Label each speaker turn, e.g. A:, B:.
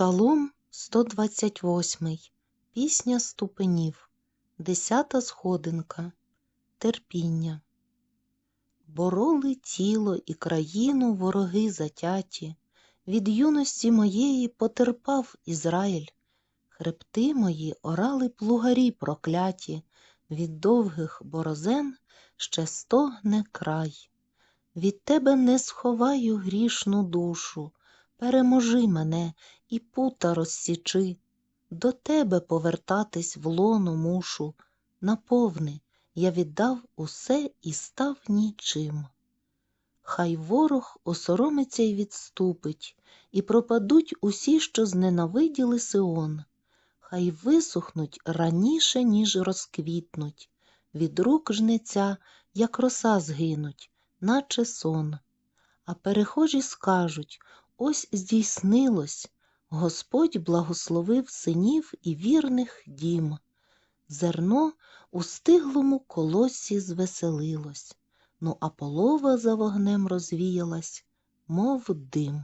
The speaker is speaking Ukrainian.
A: Псалом 128. Пісня ступенів. Десята сходинка. Терпіння. Бороли тіло і країну вороги затяті. Від юності моєї потерпав Ізраїль. Хребти мої орали плугарі прокляті. Від довгих борозен ще стогне край. Від тебе не сховаю грішну душу. Переможи мене і пута розсічи. До тебе повертатись в лоно мушу. Наповни, я віддав усе і став нічим. Хай ворог осоромиться й відступить, і пропадуть усі, що зненавиділи Сион. Хай висохнуть раніше, ніж розквітнуть, від рук жнеця, як роса згинуть, наче сон. А перехожі скажуть ось здійснилось, Господь благословив синів і вірних дім. Зерно у стиглому колосі звеселилось, ну а полова за вогнем розвіялась, мов дим.